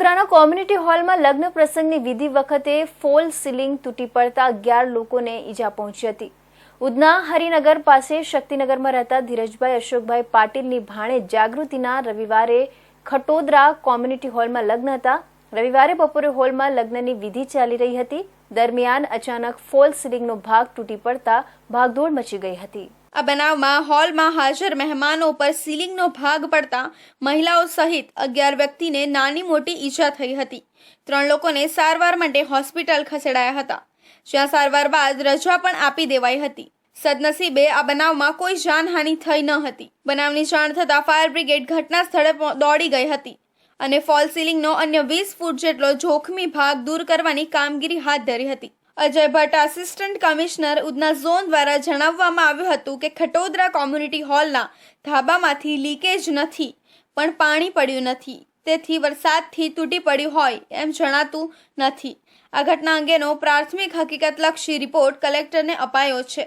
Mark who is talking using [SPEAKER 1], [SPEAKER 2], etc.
[SPEAKER 1] ખટોદરાના community હોલમાં લગ્ન પ્રસંગની વિધિ વખતે ફોલ સીલિંગ તૂટી પડતા અગિયાર લોકોને ઈજા પહોંચી હતી. ઉધના હરિનગર પાસે શક્તિનગરમાં રહેતા ધીરજભાઈ અશોકભાઈ પાટીલની ભાણે જાગૃતિના રવિવારે ખટોદરા કોમ્યુનિટી હોલમાં લગ્ન હતા. રવિવારે બપોરે હોલમાં લગ્નની વિધિ ચાલી રહી હતી. દરમિયાન અચાનક ફોલ સીલિંગનો ભાગ તૂટી પડતા ભાગદોડ મચી ગઈ હતી.
[SPEAKER 2] આ બનાવમાં હોલમાં હાજર મહેમાનો પર સીલિંગનો ભાગ પડતા મહિલાઓ સહિત અગિયાર વ્યક્તિને નાની મોટી ઈજા થઈ હતી. ત્રણ લોકોને સારવાર માટે હોસ્પિટલ ખસેડાયા હતા. જ્યાં સારવાર બાદ રજા પણ આપી દેવાઈ હતી. સદનસીબે આ બનાવમાં કોઈ જાનહાનિ થઈ ન હતી. બનાવની જાણ થતાં ફાયર બ્રિગેડ ઘટના સ્થળે દોડી ગઈ હતી અને ફોલ સીલિંગનો અન્ય વીસ ફૂટ જેટલો જોખમી ભાગ દૂર કરવાની કામગીરી હાથ ધરી હતી. Ajay Bhatt assistant commissioner Udhna zone દ્વારા જણાવવામાં આવ્યું હતું કે ખટોદરા કોમ્યુનિટી હોલના ધાબામાંથી લીકેજ નથી, પણ પાણી પડ્યું નથી. તેથી વરસાદથી તૂટી પડ્યું હોય એમ જણાતું નથી. આ ઘટના અંગેનો પ્રાથમિક હકીકતલક્ષી રિપોર્ટ કલેક્ટરને અપાયો છે.